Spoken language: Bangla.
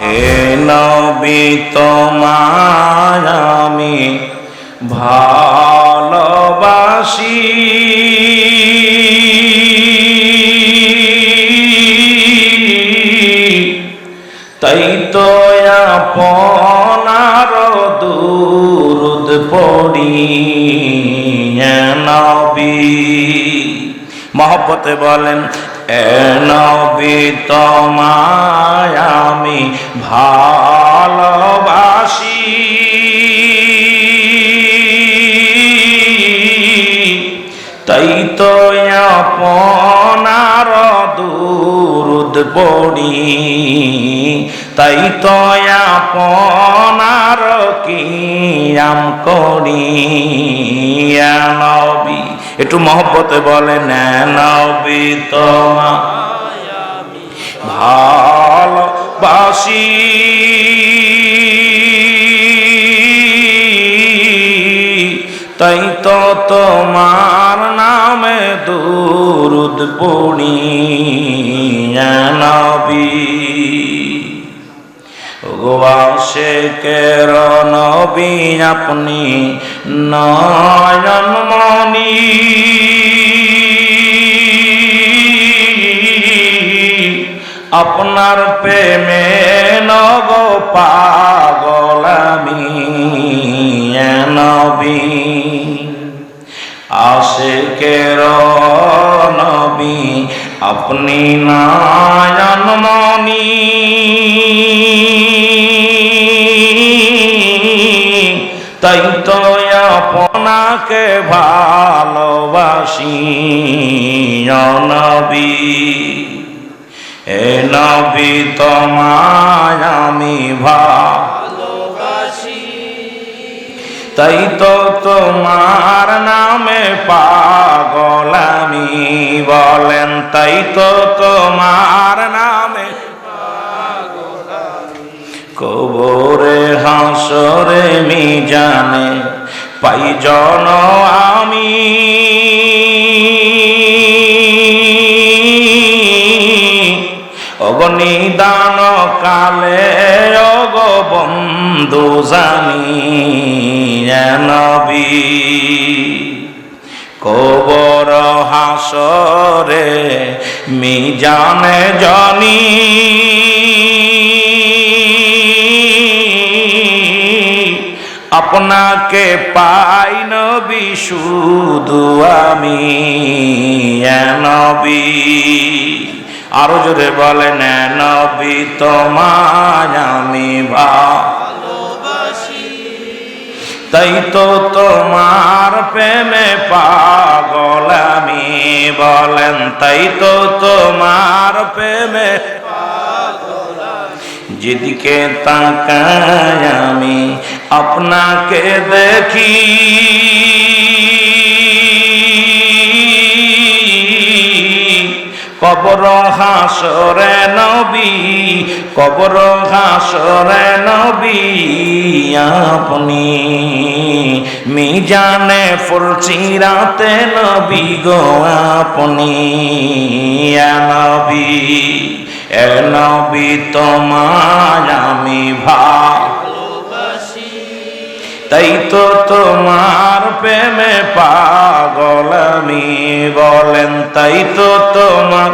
এ নবী তোমায় আমি ভালোবাসি। তাই তো আপনার দুরুদ পড়ি নবী। মহব্বতে বলেন নবী তোমায় আমি ভালোবাসি। তাই তো আপনার দুরুদ পড়ি। তাই তো আপনার কিয়াম করি। ইয়া নবী একটু মহব্বতে বলেন এ নবী তোমা ভালোবাসি। তাই তো তোমার নামে দুরুদ পড়ি। ইয়া নবী গোয়াশেকের নবী আপনি নয়নমণি আপনার প্রেমে নব পাগল আমি, এ নবী। আশেকের নবী আপনি নায়নমণি তাই তো আপনাকে ভালোবাসি। নবী, এ নবী তোমায় আমি ভালোবাসি। তাই তো তোমার নামে পাগল আমি বলেন, তাই তো তোমার হাসরে মি জানে পাই জন আমি। অগনিদান কালে অগ বন্ধু জানি নবী। কবর হাসরে মি জানে আপনাকে পাই নবী, শুধু আমি নবী। আরও জোরে বলেন নবী, তোমায় আমি ভালোবাসি। তাই তো তোমার প্রেমে পাগল আমি, বলেন, তাই তো তোমার প্রেমে যেদিকে তাকায় আমি আপনাকে দেখি। কবর হাসরে নবী, কবর হাসরে নবী, আপনি মিজানে ফুলচিরাতে নবী গো আপনি। নবী, এ নবী তোমায় আমি ভালোবাসি তাই তো তোমার প্রেমে পাগল আমি বলেন তাই তো তোমার